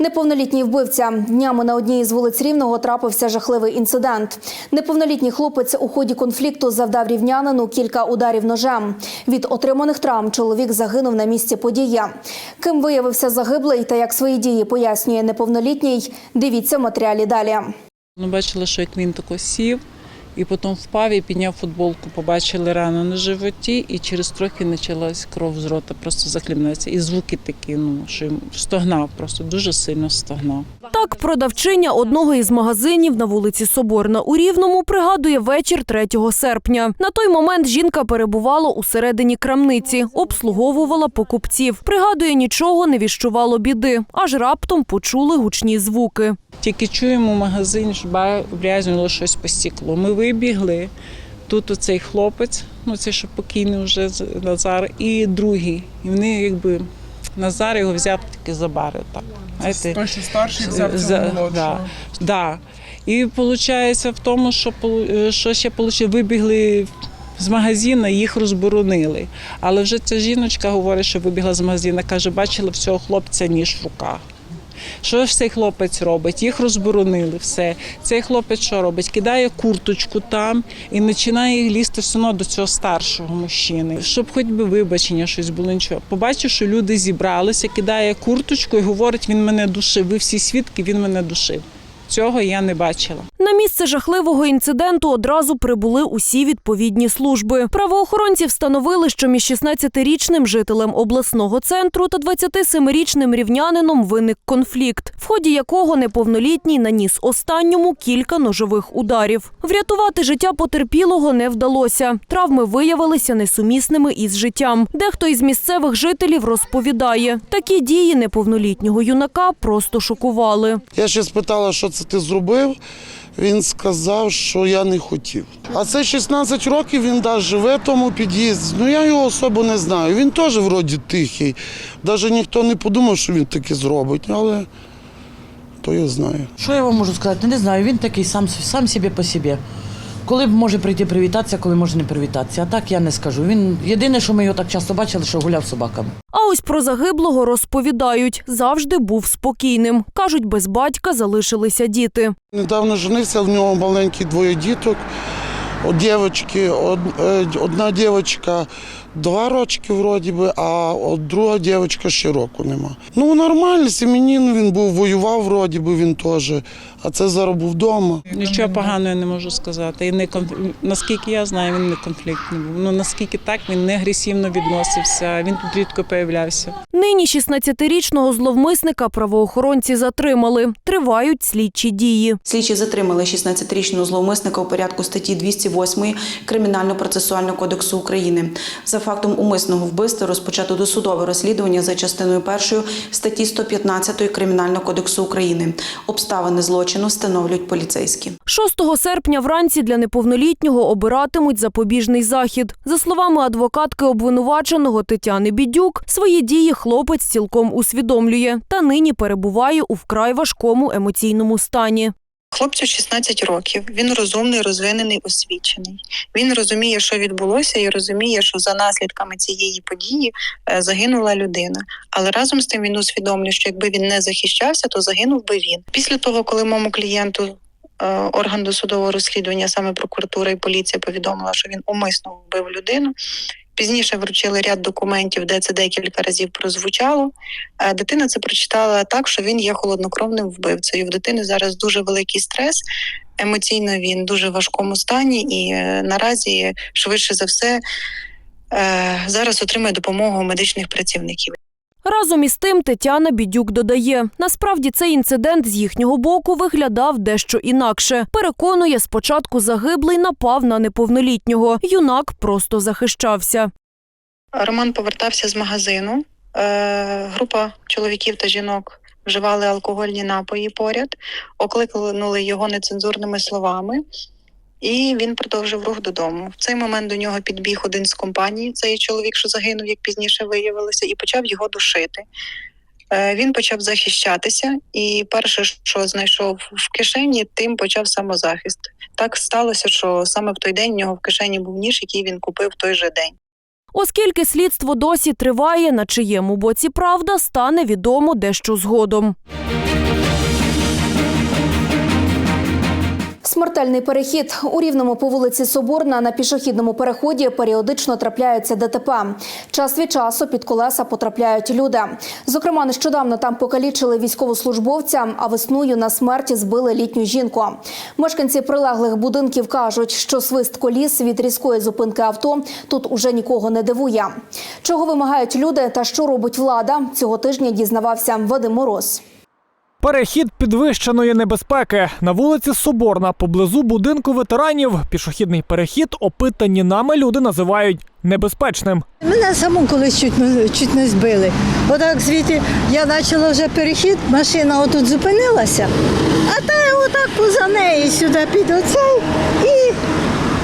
Неповнолітній вбивця днями на одній із вулиць Рівного трапився жахливий інцидент. Неповнолітній хлопець у ході конфлікту завдав рівнянину кілька ударів ножем. Від отриманих травм чоловік загинув на місці події. Ким виявився загиблий та як свої дії пояснює неповнолітній. Дивіться в матеріалі далі. Ми бачили, що як він тако сів, і потім впав і підняв футболку. Побачили рану на животі, і через трохи почалась кров з рота, просто захлібнувся. І звуки такі, ну що стогнав, просто дуже сильно стогнав. Так, продавчиня одного із магазинів на вулиці Соборна у Рівному пригадує вечір 3 серпня. На той момент жінка перебувала у середині крамниці, обслуговувала покупців. Пригадує, нічого не віщувало біди, аж раптом почули гучні звуки. Тільки чуємо в магазині, що ба- щось по стеклу. Ми вибігли. Тут оцей хлопець, ну це що покійний вже Назар, і другий. І вони якби Назар його взяв таки за бари. Так. знаєте. Той, що старший взяв За-. Да, да. І виходить в тому, що, що ще получи- вибігли з магазину, їх розборонили. Але вже ця жіночка говорить, що вибігла з магазину, каже, бачила в цього хлопця ніж в руках. Що ж цей хлопець робить? Їх розборонили все. Цей хлопець що робить? Кидає курточку там і починає лізти все одно до цього старшого мужчини, щоб хоч би вибачення щось було нічого. Побачив, що люди зібралися, кидає курточку і говорить, він мене душив. Ви всі свідки, він мене душив. Цього я не бачила. На місце жахливого інциденту одразу прибули усі відповідні служби. Правоохоронці встановили, що між 16-річним жителем обласного центру та 27-річним рівнянином виник конфлікт, в ході якого неповнолітній наніс останньому кілька ножових ударів. Врятувати життя потерпілого не вдалося. Травми виявилися несумісними із життям. Дехто із місцевих жителів розповідає, такі дії неповнолітнього юнака просто шокували. Я ще спитала, що це ти зробив. Він сказав, що я не хотів. А це 16 років він да, живе в тому під'їзді. Ну я його особо не знаю. Він теж вроді тихий. Навіть ніхто не подумав, що він таке зробить, але то я знаю. Що я вам можу сказати? Не знаю, він такий сам, сам собі по собі. Коли б може прийти привітатися, коли може не привітатися. А так я не скажу. Він єдине, що ми його так часто бачили, що гуляв з собаками. А ось про загиблого розповідають, завжди був спокійним. Кажуть, без батька залишилися діти. Недавно женився, в нього маленькі двоє діток. От дівчатки, е, одна дівчинка два рочки вроді би, а от друга дівчинка ще року нема. Ну нормально, сім'янин він був, воював вроді би він теж, а це зараз був вдома. Нічого поганого я не можу сказати. І не конф- наскільки я знаю, він не конфліктний був. Ну наскільки так, він не агресивно відносився, він тут рідко появлявся. Нині 16-річного зловмисника правоохоронці затримали. Тривають слідчі дії. Слідчі затримали 16-річного зловмисника у порядку статті 208 Кримінально-процесуального кодексу України. За фактом умисного вбивства розпочато досудове розслідування за частиною першої статті 115 Кримінального кодексу України. Обставини злочину встановлюють поліцейські. 6 серпня вранці для неповнолітнього обиратимуть запобіжний захід. За словами адвокатки обвинуваченого Тетяни Бідюк, свої дії хлопець цілком усвідомлює та нині перебуває у вкрай важкому емоційному стані. Хлопцю 16 років. Він розумний, розвинений, освічений. Він розуміє, що відбулося, і розуміє, що за наслідками цієї події е, загинула людина. Але разом з тим він усвідомлює, що якби він не захищався, то загинув би він. Після того, коли моєму клієнту е, орган досудового розслідування, саме прокуратура і поліція, повідомила, що він умисно вбив людину. Пізніше вручили ряд документів, де це декілька разів прозвучало. Е, Дитина це прочитала так, що він є холоднокровним вбивцею. В дитини зараз дуже великий стрес. Емоційно він дуже в важкому стані, і е, наразі швидше за все е, зараз отримує допомогу медичних працівників. Разом із тим Тетяна Бідюк додає, насправді цей інцидент з їхнього боку виглядав дещо інакше. Переконує, спочатку загиблий напав на неповнолітнього. Юнак просто захищався. Роман повертався з магазину. Е, група чоловіків та жінок вживали алкогольні напої поряд, окликнули його нецензурними словами. І він продовжив рух додому. В цей момент до нього підбіг один з компанії, цей чоловік, що загинув, як пізніше виявилося, і почав його душити. Е, Він почав захищатися, і перше, що знайшов в кишені, тим почав самозахист. Так сталося, що саме в той день в нього в кишені був ніж, який він купив в той же день. Оскільки слідство досі триває, на чиєму боці правда стане відомо дещо згодом. Смертельний перехід у рівному по вулиці Соборна на пішохідному переході періодично трапляються ДТП. Час від часу під колеса потрапляють люди. Зокрема, нещодавно там покалічили військовослужбовця, а весною на смерті збили літню жінку. Мешканці прилеглих будинків кажуть, що свист коліс від різкої зупинки авто тут уже нікого не дивує. Чого вимагають люди та що робить влада? Цього тижня дізнавався Вадим Мороз. Перехід підвищеної небезпеки на вулиці Соборна поблизу будинку ветеранів. Пішохідний перехід опитані нами люди називають небезпечним. Мене саму колись чуть, чуть не збили. Отак звідти я почала вже перехід, машина отут зупинилася, а та отак поза неї сюди під оцей і.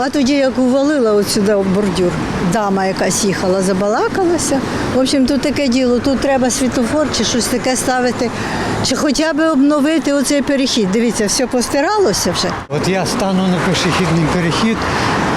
А тоді як увалила от сюди в бордюр. Дама якась їхала, забалакалася. В общем, тут таке діло, тут треба світофор чи щось таке ставити, чи хоча б обновити оцей перехід. Дивіться, все постиралося вже. От я стану на пішохідний перехід,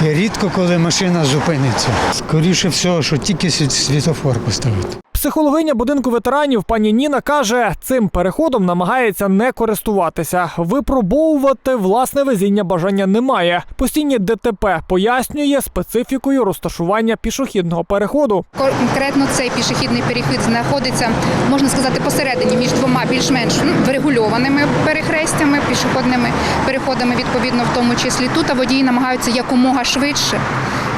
і рідко коли машина зупиниться. Скоріше всього, що тільки світофор поставити. Психологиня будинку ветеранів пані Ніна каже, цим переходом намагається не користуватися. Випробовувати власне везіння бажання немає. Постійні ДТП пояснює специфікою розташування пішохідного переходу. Конкретно цей пішохідний перехід знаходиться, можна сказати, посередині між двома більш-менш ну, врегульованими перехрестями, пішохідними переходами, відповідно, в тому числі тут, а водії намагаються якомога швидше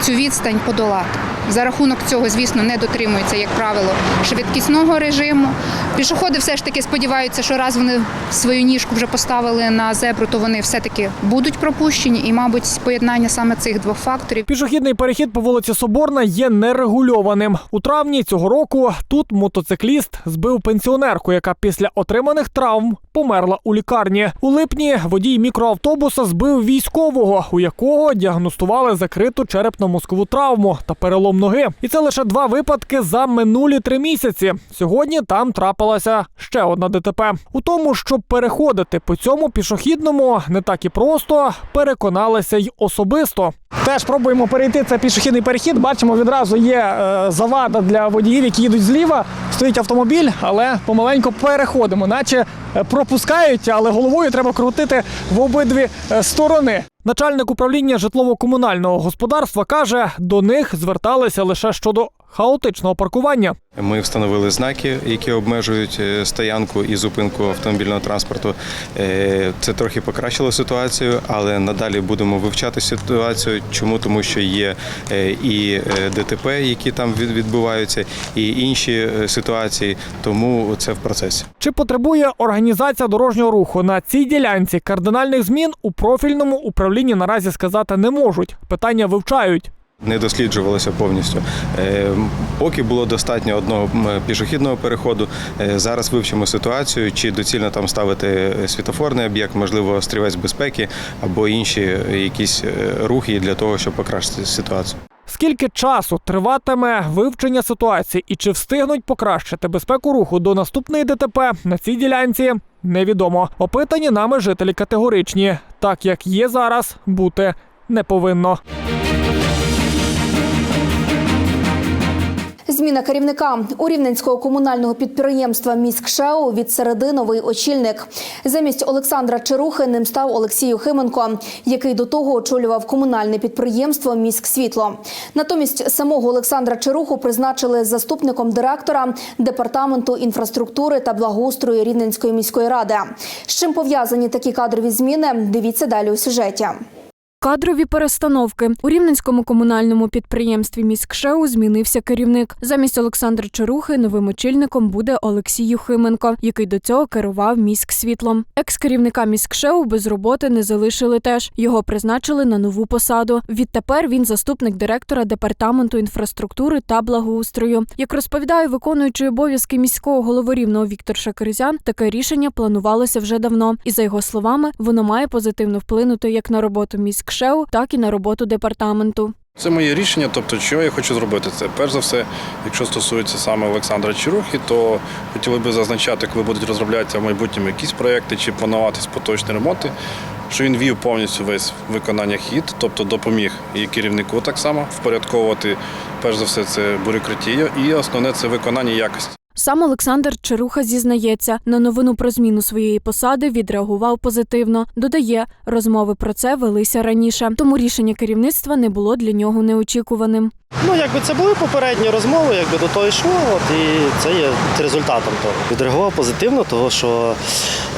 цю відстань подолати. За рахунок цього, звісно, не дотримуються, як правило, швидкісного режиму. Пішоходи все ж таки сподіваються, що раз вони свою ніжку вже поставили на зебру, то вони все-таки будуть пропущені. І, мабуть, поєднання саме цих двох факторів Пішохідний перехід по вулиці Соборна є нерегульованим. У травні цього року тут мотоцикліст збив пенсіонерку, яка після отриманих травм померла у лікарні. У липні водій мікроавтобуса збив військового, у якого діагностували закриту черепно-мозкову травму та перелом ноги. І це лише два випадки за минулі три місяці. Сьогодні там трапилася ще одна ДТП. У тому, щоб переходити по цьому пішохідному не так і просто, переконалися й особисто. Теж пробуємо перейти цей пішохідний перехід. Бачимо, відразу є е, завада для водіїв, які їдуть зліва. Стоїть автомобіль, але помаленьку переходимо, наче е, пропускають, але головою треба крутити в обидві е, сторони. Начальник управління житлово-комунального господарства каже, до них зверталися лише щодо хаотичного паркування. Ми встановили знаки, які обмежують е, стоянку і зупинку автомобільного транспорту. Е, Це трохи покращило ситуацію, але надалі будемо вивчати ситуацію. Чому? Тому що є е, і ДТП, які там відбуваються, і інші ситуації. Тому це в процесі. Чи потребує організація дорожнього руху на цій ділянці кардинальних змін у профільному управлінні наразі сказати не можуть. Питання вивчають. Не досліджувалося повністю. Е, Поки було достатньо одного пішохідного переходу. Е, Зараз вивчимо ситуацію, чи доцільно там ставити світофорний об'єкт, можливо, стрілець безпеки або інші е, якісь рухи для того, щоб покращити ситуацію. Скільки часу триватиме вивчення ситуації і чи встигнуть покращити безпеку руху до наступної ДТП на цій ділянці? Невідомо. Опитані нами жителі категоричні, так як є зараз, бути не повинно. Зміна керівника у рівненського комунального підприємства «Міськшеу» від середи новий очільник. Замість Олександра Чарухи ним став Олексій Юхименко, який до того очолював комунальне підприємство «Міськсвітло». Натомість самого Олександра Чаруху призначили заступником директора департаменту інфраструктури та благоустрою Рівненської міської ради. З чим пов'язані такі кадрові зміни? Дивіться далі у сюжеті. Кадрові перестановки у рівненському комунальному підприємстві «Міськшеу» змінився керівник. Замість Олександра Чарухи новим очільником буде Олексій Юхименко, який до цього керував міськсвітлом. Екс-керівника «Міськшеу» без роботи не залишили теж. Його призначили на нову посаду. Відтепер він заступник директора департаменту інфраструктури та благоустрою. Як розповідає виконуючий обов'язки міського голови рівного Віктор Шакирзян, таке рішення планувалося вже давно. І за його словами, воно має позитивно вплинути як на роботу міськ ШЕУ, так і на роботу департаменту. Це моє рішення, тобто, що я хочу зробити це. Перш за все, якщо стосується саме Олександра Чарухи, то хотіли би зазначати, коли будуть розроблятися в майбутньому якісь проекти чи плануватись поточні ремонти, що він вів повністю весь виконання хід, тобто допоміг і керівнику так само впорядковувати, перш за все, це бюрократію, і основне це виконання якості. Сам Олександр Чаруха зізнається, на новину про зміну своєї посади відреагував позитивно. Додає, розмови про це велися раніше, тому рішення керівництва не було для нього неочікуваним. Ну, якби це були попередні розмови, якби до того йшло, от і це є результатом того. Відреагував позитивно, того що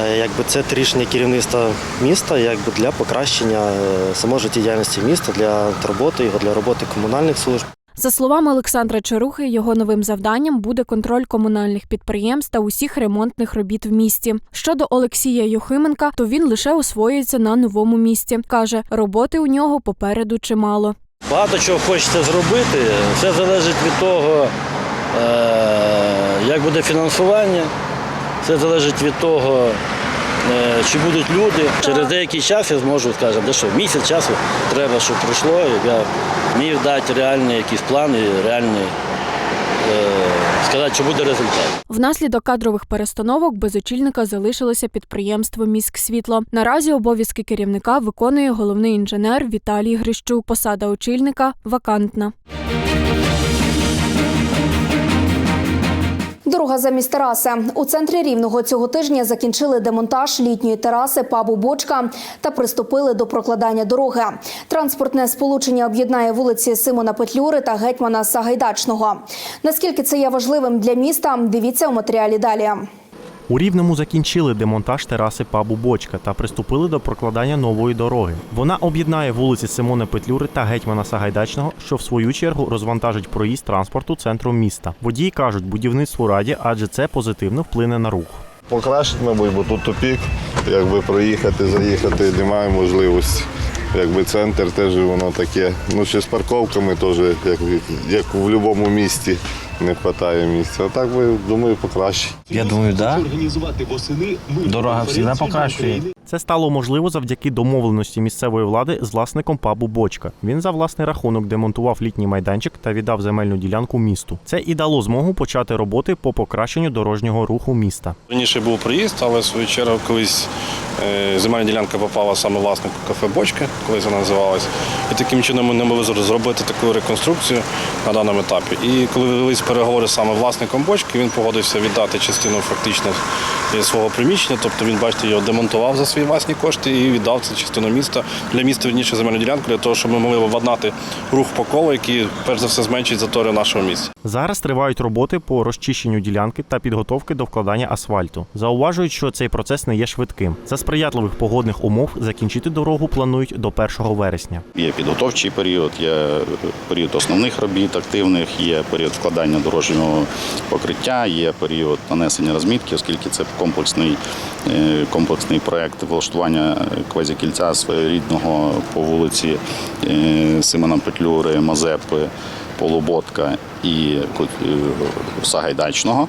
е, якби це рішення керівництва міста, якби для покращення е, самої життєдіяльності міста, для роботи його, для роботи комунальних служб. За словами Олександра Чарухи, його новим завданням буде контроль комунальних підприємств та усіх ремонтних робіт в місті. Щодо Олексія Юхименка, то він лише освоюється на новому місці. каже, роботи у нього попереду чимало. Багато чого хочеться зробити. Все залежить від того, е, як буде фінансування, все залежить від того, чи будуть люди. Через деякий час я зможу, скажімо, де що місяць часу треба, щоб пройшло, і я міг дати реальні якісь плани, реальні е, сказати, що буде результат. Внаслідок кадрових перестановок без очільника залишилося підприємство «Міськсвітло». Наразі обов'язки керівника виконує головний інженер Віталій Грищук. Посада очільника вакантна. Дорога замість тераси. У центрі Рівного цього тижня закінчили демонтаж літньої тераси пабу Бочка та приступили до прокладання дороги. Транспортне сполучення об'єднає вулиці Симона Петлюри та гетьмана Сагайдачного. Наскільки це є важливим для міста, дивіться у матеріалі далі. У Рівному закінчили демонтаж тераси пабу Бочка та приступили до прокладання нової дороги. Вона об'єднає вулиці Симона Петлюри та гетьмана Сагайдачного, що в свою чергу розвантажить проїзд транспорту центром міста. Водії кажуть, будівництву раді, адже це позитивно вплине на рух. Покращить, мабуть, бо тут тупік, якби проїхати, заїхати немає можливості. Якби центр теж воно таке. Ну ще з парковками теж, як, як в будь-якому місті, не вистачає місця. А так би думаю, покраще. Я думаю, так. Да. Дорога завжди покращує. Це стало можливо завдяки домовленості місцевої влади з власником пабу Бочка. Він за власний рахунок демонтував літній майданчик та віддав земельну ділянку місту. Це і дало змогу почати роботи по покращенню дорожнього руху міста. Раніше був приїзд, але в свою чергу колись земельна ділянка попала саме власнику кафе Бочки, колись вона називалась. І таким чином ми не могли зробити таку реконструкцію на даному етапі. І коли велись переговори саме власником бочки, він погодився віддати частину фактично е, свого приміщення. Тобто він, бачите, його демонтував за свої власні кошти і віддав цю частину міста для міста верніше земельну ділянку, для того, щоб ми могли обладнати рух по колу, який перш за все зменшить затори в нашому місті. Зараз тривають роботи по розчищенню ділянки та підготовки до вкладання асфальту. Зауважують, що цей процес не є швидким. За сприятливих погодних умов закінчити дорогу планують до 1 вересня. Є підготовчий період, є період основних робіт активних, є період вкладання дорожнього покриття, є період нанесення розмітки, оскільки це комплексний, е, комплексний проект влаштування квазікільця своєрідного по вулиці е, Симона Петлюри, Мазепи, Полуботка і е, Сагайдачного.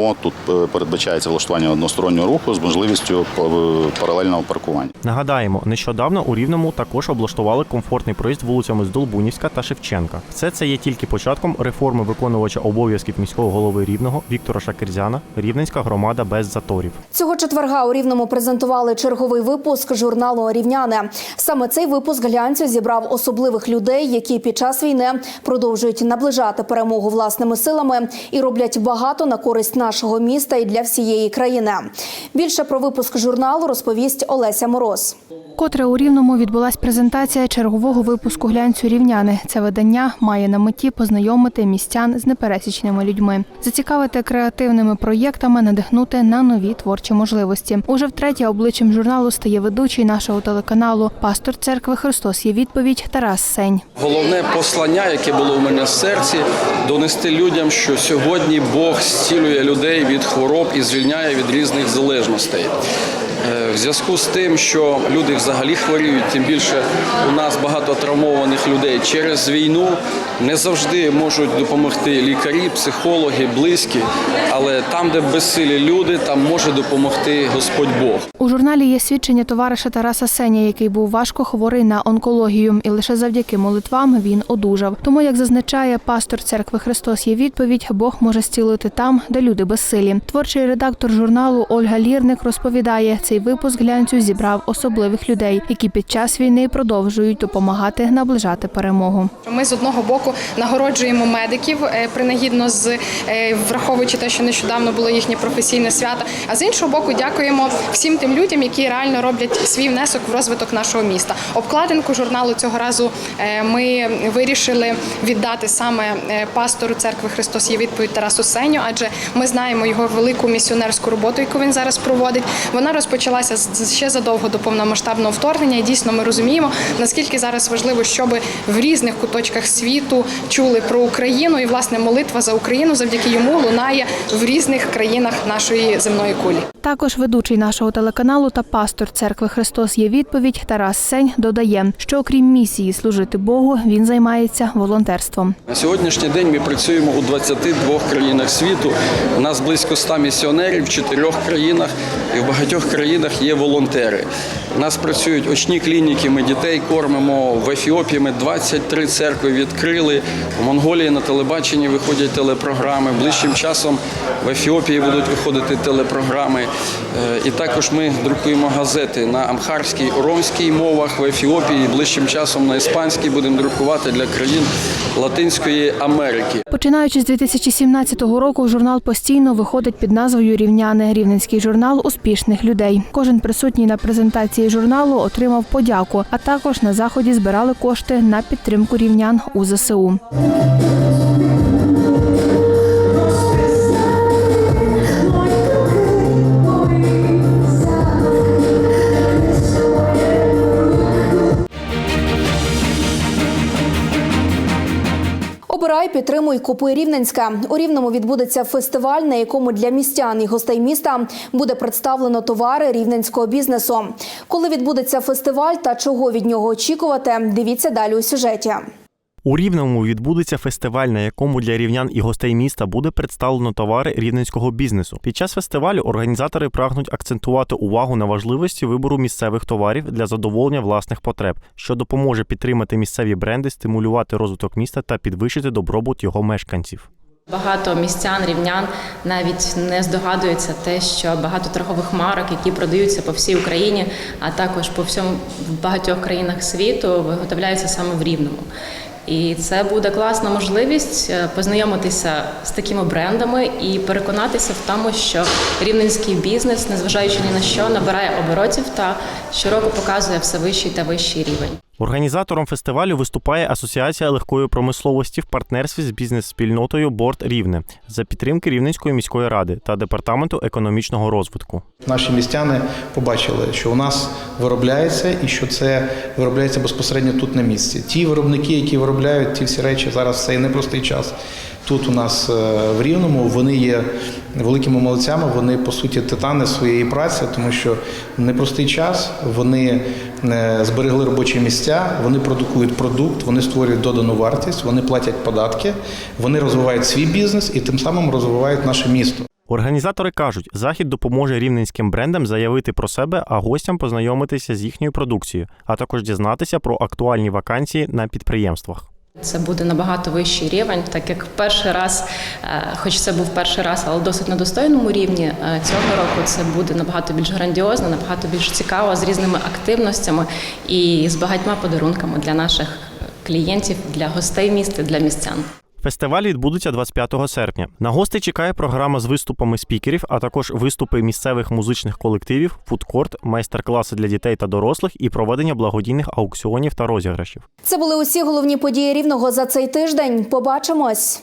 От тут е, передбачається влаштування одностороннього руху з можливістю е, паралельного паркування. Нагадаємо, нещодавно у Рівному також облаштували комфортний проїзд вулицями Здолбунівська та Шевченка. Все це є тільки початком реформи виконувача обов'язків міського голови Рівного Віктора Шакирзяна. Рівненська громада без заторів. Цього четверга у Рівному презентували черговий випуск журналу Рівняне. Саме цей випуск глянцю зібрав особливих людей, які під час війни продовжують наближати перемогу власними силами і роблять багато на користь нашого міста і для всієї країни. Більше про випуск журналу розповість Олеся Мороз. Котре у Рівному відбулась презентація чергового випуску глянцю рівняни. Це видання має на меті познайомити містян з непересічними людьми, зацікавити креативними проєктами, надихнути на нові творчі можливості. Уже втретє обличчям журналу стає ведучий нашого телеканалу, пастор церкви Христос. Є відповідь Тарас Сень. Головне послання, яке було у мене в серці, донести людям, що сьогодні Бог зцілює людей від хвороб і звільняє від різних залежностей. Е, В зв'язку з тим, що люди взагалі хворіють, тим більше у нас багато травмованих людей через війну не завжди можуть допомогти лікарі, психологи, близькі, але там, де безсилі люди, там може допомогти Господь Бог. У журналі є свідчення товариша Тараса Сеня, який був важко хворий на онкологію, і лише завдяки молитвам він одужав. Тому, як зазначає пастор церкви Христос, є відповідь, Бог може зцілити там, де люди безсилі. Творчий редактор журналу Ольга Лірник розповідає, цей випуск глянцю зібрав особливих людей, які під час війни продовжують допомагати наближати перемогу. Ми з одного боку нагороджуємо медиків е, принагідно з е, враховуючи те, що нещодавно було їхнє професійне свято. А з іншого боку, дякуємо всім тим людям, які реально роблять свій внесок в розвиток нашого міста. Обкладинку журналу цього разу е, ми вирішили віддати саме пастору церкви Христос є відповідь Тарасу Сеню, адже ми знаємо його велику місіонерську роботу, яку він зараз проводить. Вона розпочалася з- ще задовго до повномасштабного вторгнення. І дійсно ми розуміємо, наскільки зараз важливо, щоб в різних куточках світу чули про Україну, і власне молитва за Україну завдяки йому лунає в різних країнах нашої земної кулі. Також ведучий нашого телеканалу та пастор церкви Христос є відповідь Тарас Сень додає, що окрім місії служити Богу, він займається волонтерством. На сьогоднішній день ми працюємо у 22 країнах світу. У нас близько 100 місіонерів в чотирьох країнах, і в багатьох країнах є волонтери. У нас працюють очні клініки, ми дітей кормимо. В Ефіопії ми 23 церкви відкрили. У Монголії на телебаченні виходять телепрограми. Ближчим часом в Ефіопії будуть виходити телепрограми. Е, І також ми друкуємо газети на амхарській, оромській мовах в Ефіопії. Ближчим часом на іспанській будемо друкувати для країн Латинської Америки. Починаючи з 2017 року, журнал постійно виходить під назвою Рівняни Рівненський журнал успішних людей. Кожен присутній на презентації журналу отримав подяку, а також на заході збирали кошти на підтримку рівнян у ЗСУ. Обирай, підтримуй, купуй Рівненська. У Рівному відбудеться фестиваль, на якому для містян і гостей міста буде представлено товари рівненського бізнесу. Коли відбудеться фестиваль та чого від нього очікувати, дивіться далі у сюжеті. У Рівному відбудеться фестиваль, на якому для рівнян і гостей міста буде представлено товари рівненського бізнесу. Під час фестивалю організатори прагнуть акцентувати увагу на важливості вибору місцевих товарів для задоволення власних потреб, що допоможе підтримати місцеві бренди, стимулювати розвиток міста та підвищити добробут його мешканців. Багато містян, рівнян навіть не здогадуються те, що багато торгових марок, які продаються по всій Україні, а також по всьому в багатьох країнах світу, виготовляються саме в Рівному. І це буде класна можливість е, познайомитися з такими брендами і переконатися в тому, що рівненський бізнес, незважаючи ні на що, набирає оборотів та щороку показує все вищий та вищий рівень. Організатором фестивалю виступає Асоціація легкої промисловості в партнерстві з бізнес-спільнотою Борт Рівне за підтримки Рівненської міської ради та департаменту економічного розвитку. Наші містяни побачили, що у нас виробляється і що це виробляється безпосередньо тут на місці. Ті виробники, які виробляють ті всі речі зараз це і непростий час. Тут у нас е, в Рівному вони є великими молодцями. Вони по суті титани своєї праці, тому що непростий час вони е, зберегли робочі місця, вони продукують продукт, вони створюють додану вартість, вони платять податки, вони розвивають свій бізнес і тим самим розвивають наше місто. Організатори кажуть, захід допоможе рівненським брендам заявити про себе, а гостям познайомитися з їхньою продукцією, а також дізнатися про актуальні вакансії на підприємствах. Це буде набагато вищий рівень, так як перший раз, е, хоч це був перший раз, але досить на достойному рівні. е, Цього року це буде набагато більш грандіозно, набагато більш цікаво з різними активностями і з багатьма подарунками для наших клієнтів, для гостей міста, для містян. Фестиваль відбудеться 25 серпня. На гостей чекає програма з виступами спікерів, а також виступи місцевих музичних колективів, фудкорт, майстер-класи для дітей та дорослих і проведення благодійних аукціонів та розіграшів. Це були усі головні події рівного за цей тиждень. Побачимось.